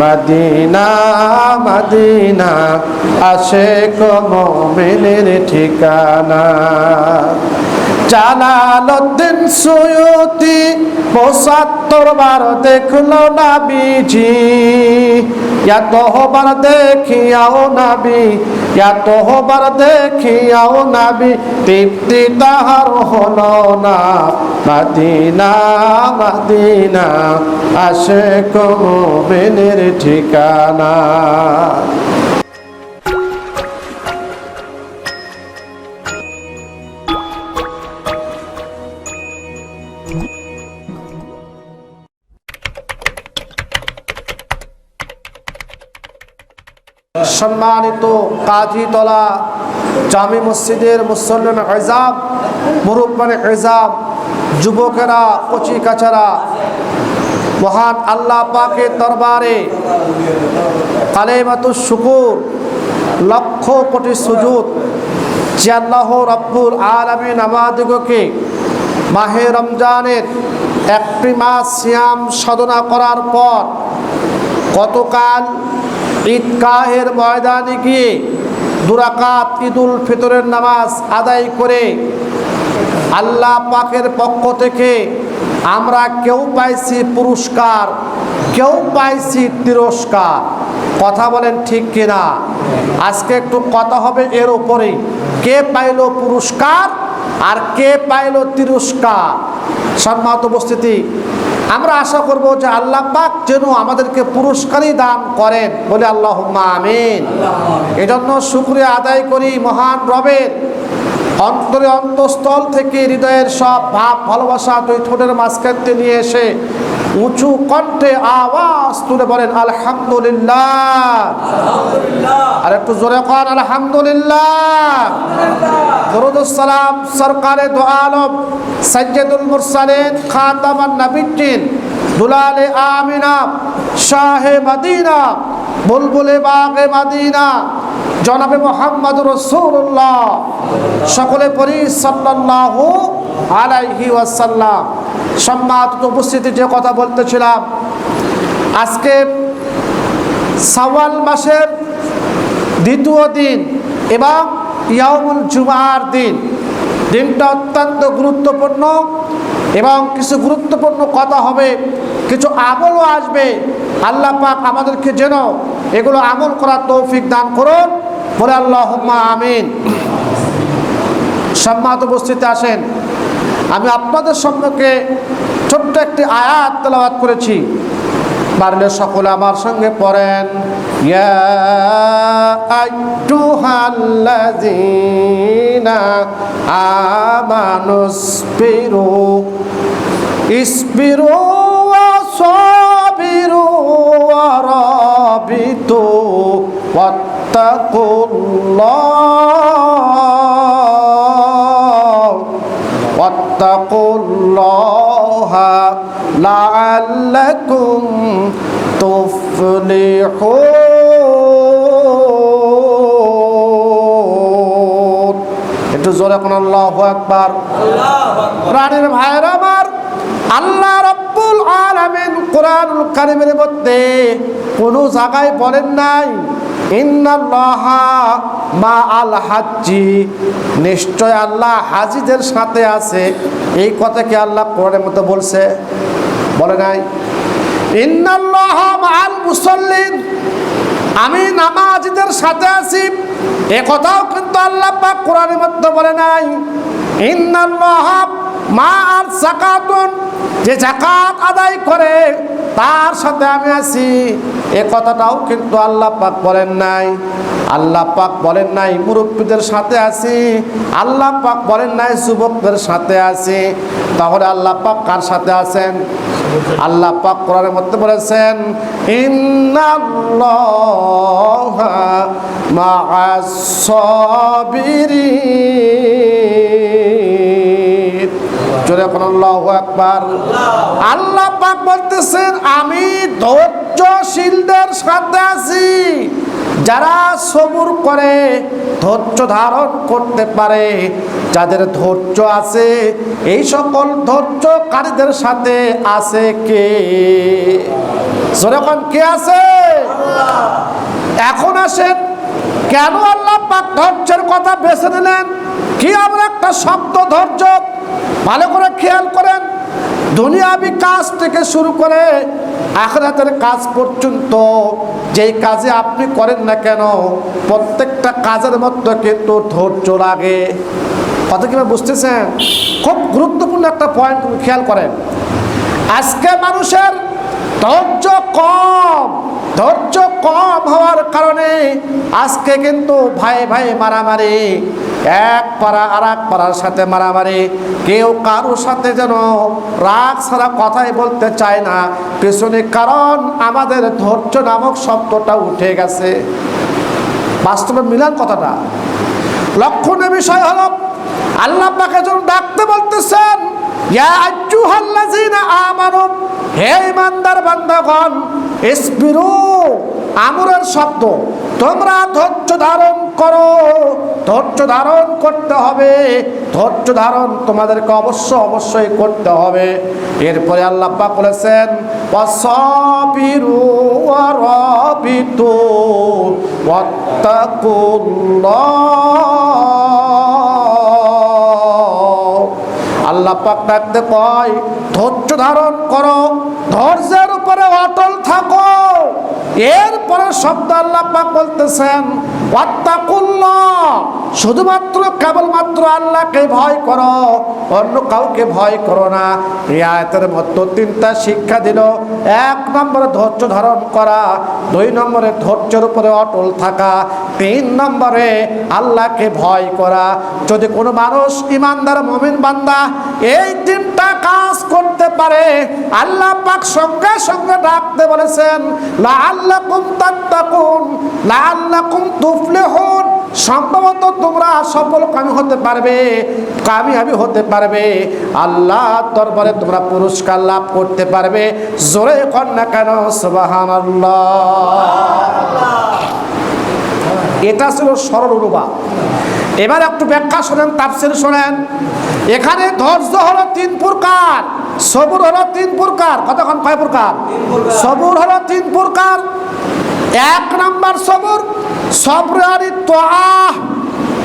Medina Medina আসে কমের ঠিকানা। জালালুদ্দিন সুয়ুতি পঁচাত্তর বার দেখল না বিজি এত হবার দেখিয়াও নাবি এত হবার দেখিয়াও নাবি, তৃপ্তি তাহার হলো না। মদিনা মদিনা আসে কমের ঠিকানা। সম্মানিত কাজীতলা জামি মসজিদের মুসল্লিন এজাব মুরব্বান এজাব যুবকেরা কচি কাছারা মহান আল্লাহ পাকের দরবারে কালেমাতুর শুকুর, লক্ষ কোটি সুজুদ, যে আল্লাহ রব্বুল আলমিন আমাদিগকে মাহে রমজানের একটি মাস সিয়াম সাধনা করার পর গতকাল ঈদগাহের ময়দানে গিয়ে দুরাকাত ঈদুল ফিতরের নামাজ আদায় করে আল্লাহ পাকের পক্ষ থেকে আমরা কেউ পাইছি পুরস্কার, কেউ পাইছি তিরস্কার। কথা বলেন ঠিক কিনা? আজকে একটু কথা হবে এর উপরেই কে পাইল পুরস্কার আর কে পাইল তিরস্কার? সম্মাত উপস্থিতি আমরা আশা করব যে আল্লাহ পাক যেন আমাদেরকে পুরস্কারই দান করেন। বলে আল্লাহ আমিন। এজন্য শুক্রিয়া আদায় করি মহান রবের। অন্তরে অন্তঃস্থল থেকে হৃদয়ের সব ভাব, ভালোবাসা দুই ঠোঁটের মাঝখানতে নিয়ে এসে উঁচু কণ্ঠে আওয়াজ তুলে বলেন, আলহামদুলিল্লাহ। আর একটু জোরে কন, আলহামদুলিল্লাহ। দরুদুসালাম সরকারে দো আলম সৈয়দুল মুরসালিন, খাতামান নবীন দুলালে আমিনা, শাহে মদিনা, বুলবুলে বাগে মদিনা, জনাবে মোহাম্মদ রসুল্লাহ সকলে পরি সাল্লাল্লাহু আলাইহি ওয়াসাল্লাম সম্মানিত উপস্থিতি যে কথা বলতেছিলাম। আজকে সাওয়াল মাসের দ্বিতীয় দিন এবং ইয়ামুল জুমার দিন। দিনটা অত্যন্ত গুরুত্বপূর্ণ এবং কিছু গুরুত্বপূর্ণ কথা হবে, কিছু আমলও আসবে। আল্লাহ পাক আমাদেরকে যেন এগুলো আমল করার তৌফিক দান করুন। বলে আল্লাহ আমিন। সম্মাত উপস্থিতি আসেন। আমি আপনাদের সম্মুখে ছোট্ট একটি আয়াত তেলাবাদ করেছি। পারলে সকলে আমার সঙ্গে পড়েন। রাবিতু। ওয়াত্তাকুল্লাহ। واتقوا الله لعلكم تفلحون একটু জোরে কোন আল্লাহ একবার প্রাণীর ভাইয়ের আমার আল্লাহ রব্বুল আলামিন কোরআনুল কারিমের মধ্যে কোনো জায়গায় বলেন নাই ইন্নাল্লাহা মা আল হাজ্জি। নিশ্চয় আল্লাহ হাজিদের সাথে আছে। এই কথা কি আল্লাহ কোরআনের মধ্যে বলছে? বলে নাই। ইন্নাল্লাহা আল মুসল্লিন। আমি নামাজিদের সাথে আছি। এ কথাও কিন্তু আল্লাহ পাক কোরআনের মধ্যে বলে নাই। ইন্নাল্লাহ মা আর জাকাতুন যে জাকাত আদায় করে তার সাথে আমি আছি। এ কথাটাও কিন্তু আল্লাহ পাক বলেন নাই। আল্লাহ পাক বলেন নাই, মুরব্বীদের সাথে আছি। আল্লাহ পাক বলেন নাই, যুবকদের সাথে আছি। তাহলে আল্লাহ পাক কার সাথে আছেন? আল্লাহ পাক কোরআনের মধ্যে বলেছেন, ইন্নাল্লাহা মা'আস সাবিরিন। জোরে এখন আল্লাহু আকবার। আল্লাহ পাক বলতেছেন, আমি ধৈর্যশীলদের সাথে আছি। যারা সবুর করে, ধৈর্য ধারণ করতে পারে, যাদের ধৈর্য আছে, এই সকল ধৈর্যকারীদের সাথে আছে কে? যখন কে আছে? এখন আসেন, কেন আল্লাহ পাক ধৈর্যের কথা বেছে নিলেন? কি আমরা একটা শব্দ ধৈর্য ভালো করে খেয়াল করেন, দুনিয়াবি কাজ থেকে শুরু করে আখরাতের কাজ পর্যন্ত যেই কাজে আপনি করেন না কেন, প্রত্যেকটা কাজের মধ্যে কিন্তু ধৈর্য লাগে। কথা কীভাবে বুঝতেছেন? খুব গুরুত্বপূর্ণ একটা পয়েন্ট খেয়াল করেন। আজকে মানুষের ধৈর্য কম। ধৈর্য কম হওয়ার কারণে আজকে কিন্তু ভাই ভাই মারামারি, এক পাড়া আর এক পাড়ার সাথে মারামারি, কেউ কারোর সাথে যেন রাগ ছাড়া কথাই বলতে চায় না। পেছনে কারণ আমাদের ধৈর্য নামক শব্দটা উঠে গেছে। বাস্তবে মিলান কথাটা। লক্ষণের বিষয় হলো, আল্লাহ পাকে যখন ডাকতে বলতেছেন, ইয়া হে ইমানদার বান্দাগণ, ইসবিরু, আমরের শব্দ, তোমরা ধৈর্য ধারণ করো। ধৈর্য ধারণ করতে হবে, ধৈর্য ধারণ তোমাদেরকে অবশ্য অবশ্যই করতে হবে। এরপরে আল্লাহ পাক বলেছেন, ওয়াসাবিরু ওয়া রাবিতু আল্লাহ পাক ডাকতে কয়, ধৈর্য ধারণ করো, ধৈর্যের উপরে অটল থাকো। এরপরে শব্দ আল্লাহ পাক বলতেছেন শুধুমাত্র কেবলমাত্র আল্লাহকে ভয় করো, অন্য কাউকে ভয় করো না। আয়াতের মধ্যে তিনটা শিক্ষা দিল। এক নম্বরে ধৈর্য ধারণ করা, দুই নম্বরে ধৈর্যের উপরে অটল থাকা, তিন নম্বরে আল্লাহকে ভয় করা। যদি কোনো মানুষ ইমানদার, মমিন বান্দা এই তিনটা কাজ করতে পারে। আল্লাহ পাক সঙ্গে সঙ্গে ডাকতে বলেছেন লা আল্লাহ কুম তাত্তাকুন লা আল্লাহ কুম তুফলিহুন। সম্ভবত তোমরা সফল কামি হতে পারবে কামিয়াবি হতে পারবে। আল্লাহ দরবারে তোমরা পুরস্কার লাভ করতে পারবে। জোরে কর না কেন সুবাহান এটা ছিল সরল অনুবাদ। এবার একটু ব্যাখ্যা শোনেন, তাফসির শোনেন। এখানে ধৈর্য হলো তিন প্রকার, সবুর হলো তিন প্রকার। কতক্ষণ? কয় প্রকার? সবুর হলো তিন প্রকার। এক নম্বর সবুর সবরানি তোয়াহ।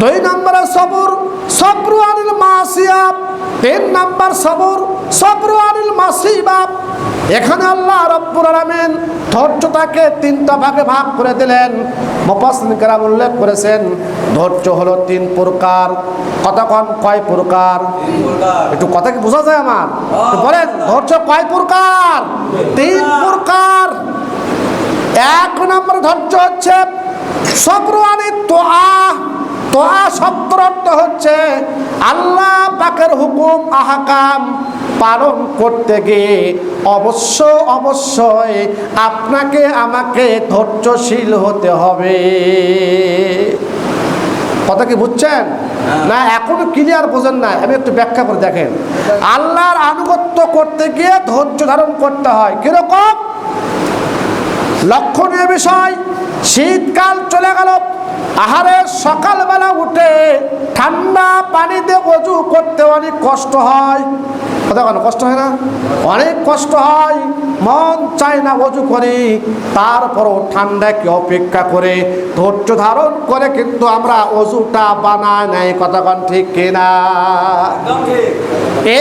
দুই নম্বরে সবুর, সবরু মাসিয়াব। তিন নাম্বার সবুর, সবরু মাসিবাব। এখানে আল্লাহ রব্বুল আলামিন ধৈর্যটাকে তিনটা ভাগে ভাগ করে দিলেন। মুফাসসির কেরাম উল্লেখ করেছেন, ধৈর্য হলো তিন প্রকার। কতক্ষণ কয় প্রকার? একটু কথা কি বোঝা যায় আমার? বলেন, ধৈর্য কয় প্রকার? তিন প্রকার। এক নম্বর ধৈর্য হচ্ছে সবরানি তোয়া। তোয়া শব্দর অর্থ হচ্ছে আল্লাহ পাকের হুকুম আহাকাম পালন করতে গিয়ে অবশ্য অবশ্যই আপনাকে আমাকে ধৈর্যশীল হতে হবে। কথা কি বুঝছেন? না এখনও ক্লিয়ার বোঝেন না। আমি একটু ব্যাখ্যা করে দেখেন। আল্লাহর আনুগত্য করতে গিয়ে ধৈর্য ধারণ করতে হয় কীরকম? লক্ষণীয় বিষয় শীতকাল চলে গেল। আহারে সকালবেলা উঠে ঠান্ডা পানিতে অজু করতে অনেক কষ্ট হয়। কথা কষ্ট হয় না? অনেক কষ্ট হয়। মন চায় না অজু করি। তারপরও ঠান্ডাকে অপেক্ষা করে, ধৈর্য ধারণ করে কিন্তু আমরা অজুটা বানায় নাই। কতক্ষণ ঠিক কিনা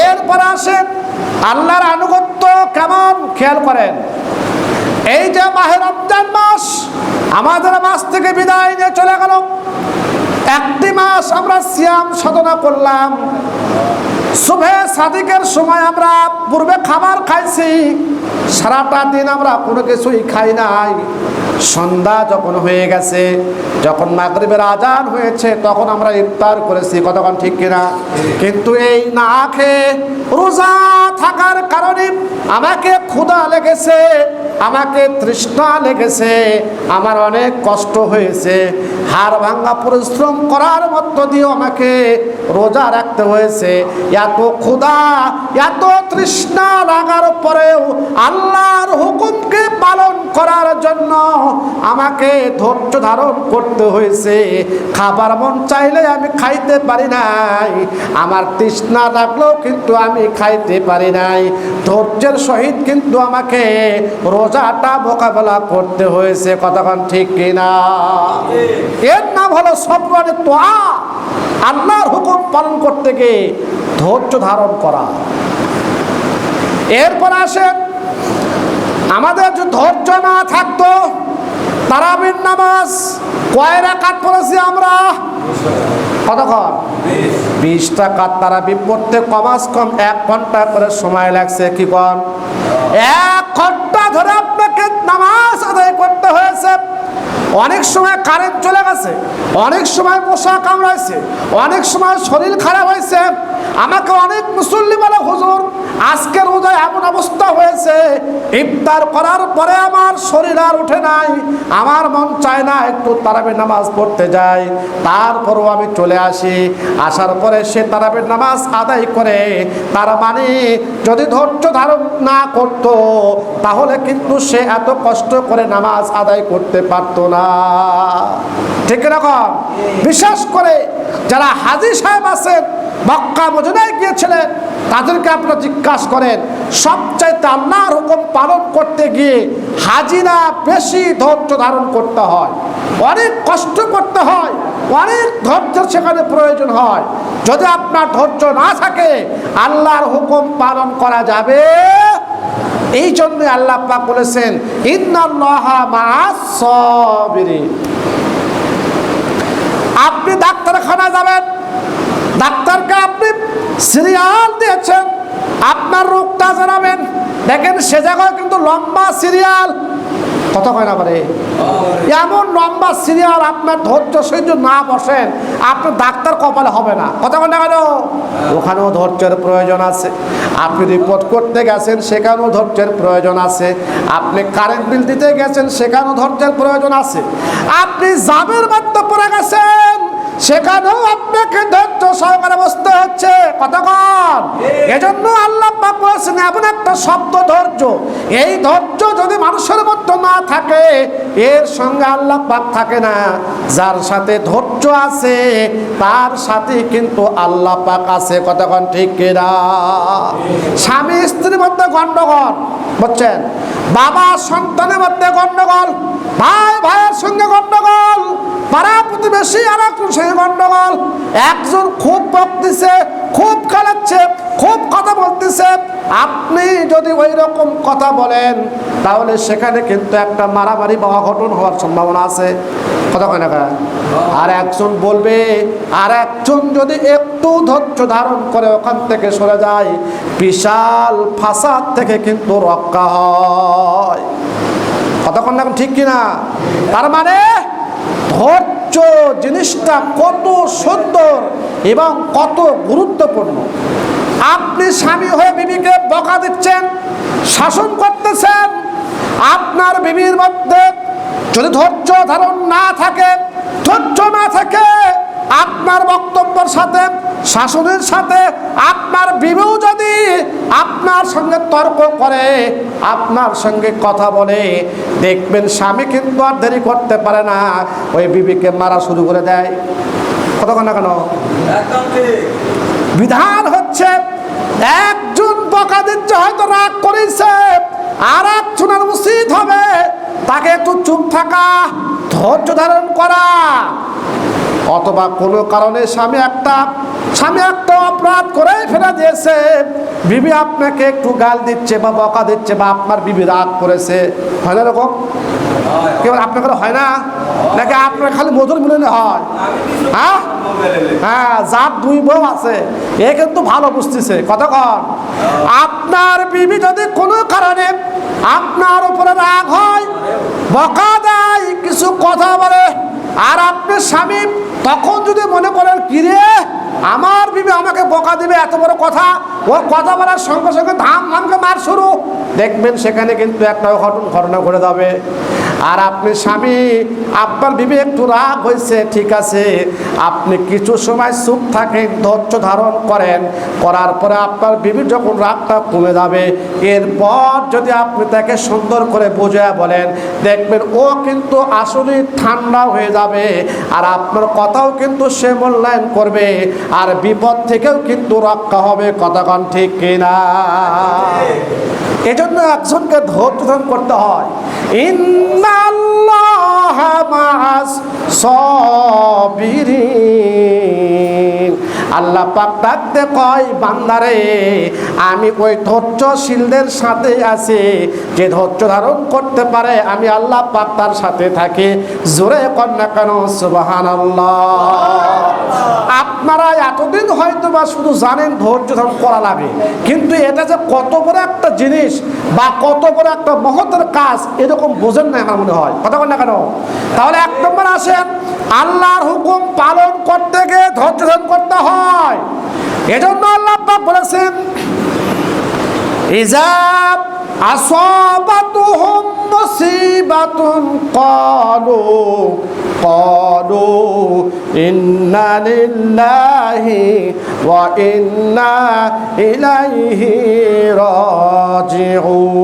এরপর আসেন আল্লাহর আনুগত্য কেমন? খেয়াল করেন। এই যে মাহে রমজান মাস, আমাদের মাস থেকে বিদায় নিয়ে চলে গেল। একটি মাস আমরা সিয়াম সাধনা করলাম। শুভে সাদিকের সময় আমরা পূর্বে খাবার খাইছি, সারাটা দিন আমরা কোনো কিছুই খাই নাই। সন্ধ্যা যখন হয়ে গেছে, যখন মাগরিবের আজান হয়েছে, তখন আমরা ইফতার করেছি। কতক্ষণ ঠিক কিনা? কিন্তু এই না খেয়ে রোজা থাকার কারণে আমাকে ক্ষুধা লেগেছে। আমাকে তৃষ্ণা লেগেছে আমার অনেক কষ্ট হয়েছে। হাড় ভাঙ্গা পরিশ্রম করার মধ্য দিয়েও আমাকে রোজা রাখতে হয়েছে। এত ক্ষুধা, এত তৃষ্ণা লাগার পরেও আল্লাহর হুকুমকে পালন করার জন্য আমাকে ধৈর্য ধারণ করতে হয়েছে। খাবার মন চাইলে আমি খাইতে পারি নাই, আমার তৃষ্ণা লাগলেও কিন্তু আমি খাইতে পারি নাই। ধৈর্যের সহিত কিন্তু আমাকে রোজাটা মোকাবেলা করতে হয়েছে। কতক্ষণ ঠিক কিনা? এর নাম হলো সবরানের তোয়া। আল্লাহর হুকুম পালন করতে গিয়ে ধৈর্য ধারণ করা। এরপর আসেন, আমাদের যে ধৈর্য না থাকতো, তারাবির নামাজ কয় রাকাত পড়েছি আমরা? কতক্ষণ? বিশ টাকা তারাবি পড়তে কমাস কম এক ঘণ্টা করে সময় লাগছে, কি কন? এক ঘণ্টা ধরে আপনাকে নামাজ আদায় করতে হয়েছে। অনেক সময় কারেন্ট চলে গেছে, অনেক সময় মশা কামড়াইছে, অনেক সময় শরীর খারাপ হয়েছে। আমাকে অনেক মুসল্লি বলে, হুজুর, আজকের উদয় এমন অবস্থা হয়েছে ইফতার করার পরে আমার শরীর আর উঠে নাই। আমার মন চায় না একটু তারাবির নামাজ পড়তে যাই। তারপরও আমি চলে আসি। আসার পরে সে তারাবির নামাজ আদায় করে। তার মানে যদি ধৈর্য ধারণ না করত, তাহলে কিন্তু সে এত কষ্ট করে নামাজ আদায় করতে পারতো না। ঠিক এরকম বিশেষ করে যারা হাজি সাহেব আছেন মক্কা মজুনায় গিয়েছিলেন তাদেরকে আপনারা জিজ্ঞাসা করেন, সবচাইতে আল্লাহর হুকুম পালন করতে গিয়ে হাজিরা বেশি ধৈর্য ধারণ করতে হয়, অনেক কষ্ট করতে হয়, অনেক ধৈর্যের সেখানে প্রয়োজন হয়। যদি আপনার ধৈর্য না থাকে, আল্লাহর হুকুম পালন করা যাবে। এই জন্য আল্লাহ বলেছেন আপনি ডাক্তারখানা যাবেন ডাক্তারকে আপনি সিরিয়াল দিয়েছেন। আপনার রোগটা জানাবেন। দেখেন, সে জায়গায় কিন্তু লম্বা সিরিয়াল। কত কয় না পারে এমন লম্বা সিরিয়াল আপনার ধৈর্য সহ্য না বসেন, আপনার ডাক্তার কপালে হবে না। কত কয় না কেন? ওখানেও ধৈর্যের প্রয়োজন আছে। আপনি রিপোর্ট করতে গেছেন, সেখানেও ধৈর্যের প্রয়োজন আছে। আপনি কারেন্ট বিল দিতে গেছেন, সেখানেও ধৈর্যের প্রয়োজন আছে। আপনি জামের মধ্যে পড়ে গেছেন, সেখানেও আপনাকে ধৈর্য সহকারে বসতে হচ্ছে। কতক্ষণ এজন্য আল্লাহ পাক বলেছেন, এমন একটা শব্দ ধৈর্য। এই ধৈর্য যদি মানুষের মধ্যে না থাকে, এর সঙ্গে আল্লাহ পাক থাকে না। যার সাথে ধৈর্য আছে, তার সাথে কিন্তু আল্লাহ পাক আছে। কতক্ষণ ঠিক কিনা? স্বামী স্ত্রীর মধ্যে গন্ডগোল, বুঝছেন? বাবা সন্তানের মধ্যে গন্ডগোল ভাই ভাইয়ের সঙ্গে গন্ডগোল পাড়া প্রতিবেশী আর একজন সঙ্গে গন্ডগোল। একজন খুব বকতেছে, খুব খেলাচ্ছে, খুব কথা বলতেছে। আপনি যদি ওই রকম কথা বলেন, তাহলে সেখানে কিন্তু একটা মারামারি বা অঘটন হওয়ার সম্ভাবনা আছে। কথা কয় না আর একজন বলবে, আর একজন যদি একটু ধৈর্য ধারণ করে ওখান থেকে সরে যায়, বিশাল ফাসাদ থেকে কিন্তু রক্ষা হয়। কতক্ষণ না ঠিক কিনা? তার মানে ধৈর্য জিনিসটা কত সুন্দর এবং কত গুরুত্বপূর্ণ। আপনি স্বামী হয়ে বিবিকে বকা দিচ্ছেন, শাসন করতেছেন, আপনার বিবির মধ্যে যদি ধৈর্য ধারণ না থাকে, ধৈর্য না থাকে, আপনার বক্তব্যের সাথে, শাসনের সাথে, আপনার বিবেও আপনার সঙ্গে তর্ক করে আপনার সঙ্গে কথা বলে দেখবেন স্বামী কিন্তু আর দেরি করতে পারে না। ওই বিবিকে মারা শুরু করে দেয়। কতক্ষণ না কেন? বিধান হচ্ছে একজন বকা দিচ্ছে হয়তো রাগ করেছে আর একজনের উচিত হবে তাকে একটু চুপ থাকা ধৈর্য ধারণ করা। অথবা কোনো কারণে স্বামী একটা স্বামী একটা অপরাধ করে ফেলে দিয়েছে। বিবি আপনাকে একটু গাল দিচ্ছে বা বকা দিচ্ছে বা আপনার বিবি রাগ করেছে। হয় না এরকম? কেবল আপনার হয় না? নাকি আপনার খালি মধুর মিলনে হয়? হ্যাঁ? হ্যাঁ যার দুই বউ আছে, এ কিন্তু ভালো বুঝতেছে কতক্ষণ আপনার বিবি যদি কোনো কারণে আপনার উপরে রাগ হয়, বকা দেয়, কিছু কথা বলে, আর আপনি স্বামী তখন যদি মনে করেন, কিরে, আমার বিবে আমাকে বকা দিবে, এত বড় কথা। ওর কথা বলার সঙ্গে সঙ্গে ধাম ধামকে মার শুরু। দেখবেন সেখানে কিন্তু একটা ঘটনা ঘটনা ঘটে যাবে। আর আপনি স্বামী আপনার বিবে একটু রাগ হয়েছে, ঠিক আছে, আপনি কিছু সময় চুপ থাকেন, ধৈর্য ধারণ করেন, করার পরে আপনার বিবি যখন রাগটা কমে যাবে, এরপর যদি আপনি তাকে সুন্দর করে বোঝা বলেন, দেখবেন ও কিন্তু আসলে ঠান্ডা হয়ে যাবে, আর আপনার কথাও কিন্তু সে মূল্যায়ন করবে, আর বিপদ থেকেও কিন্তু রক্ষা হবে কতক্ষণ ঠিক কিনা? এজন্য একজনকে ধৈর্য ধারণ করতে হয়। ইন্নাল্লাহ মাস সাবিরিন। আল্লাহ পাক কয়, বান্দারে, আমি ওই ধৈর্যশীলদের সাথে আছি। যে ধৈর্য ধারণ করতে পারে, আমি আল্লাহ পাক তার সাথে থাকি। জোরে কন্যা কেন সুবাহান আপনারা এতদিন হয়তো বা শুধু জানেন ধৈর্য ধারণ করা লাগে, কিন্তু এটা যে কত বড় একটা জিনিস বা কত বড় একটা মহতের কাজ, এরকম বোঝেন না আমার মনে হয়। কথা বল না কেন? তাহলে এক নম্বর আসেন, আল্লাহর হুকুম পালন করতে গিয়ে ধৈর্য ধারণ করতে হয়। নয় এজন্য আল্লাহ বলেছেন ইজাব আসাবাতুহুম মুসিবাতুন ইন্না লিল্লাহি ওয়া ইন্না ইলাইহি রাজিউন।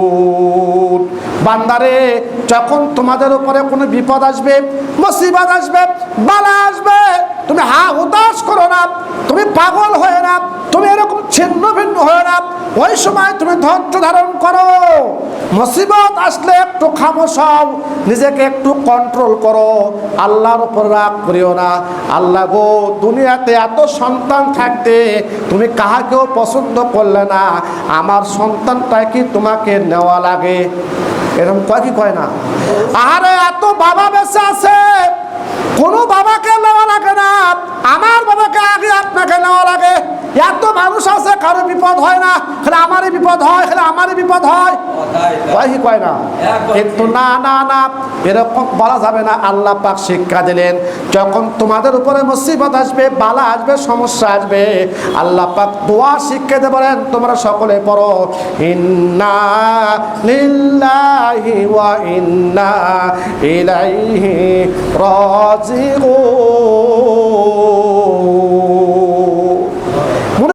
বান্দারে, যখন তোমাদের উপরে কোনো বিপদ আসবে, মুসিবত আসবে, বালা তুমি পাগল হয়ে না, তুমি এরকম ছিন্ন ভিন্ন হয়ে না। ওই সময় তুমি ধৈর্য ধারণ করো। মুসিবত আসলে একটু খামোশ হও, নিজেকে একটু কন্ট্রোল করো। আল্লাহর উপর রাগ করিও না। আল্লাহ গো, দুনিয়াতে এত সন্তান থাকতে তুমি কাহাকেও পছন্দ করলে না। আমার সন্তানটা কি তোমাকে নেওয়া লাগে? এরকম কয় কি কয় না? আরে এত বাবা বেঁচে আছে। কোনো বাবাকে নেওয়া লাগে না। আমার বাবাকে আপনাকে নেওয়া লাগে। এত মানুষ আছে কারও বিপদ হয় না। খালি আমারই বিপদ হয় খালি আমারই বিপদ হয়। তাই কয় কয় না? কিন্তু না না না এরকম বলা যাবে না। আল্লাহ পাক শিক্ষা দিলেন যখন তোমাদের উপরে মুসিবত আসবে বালা আসবে সমস্যা আসবে আল্লাহ পাক দোয়া শিক্ষা দিয়ে বলেন তোমরা সকলে পড়ো ইন্না লিল্লাহি ওয়া ইন্না ইলাইহি রাজিউন।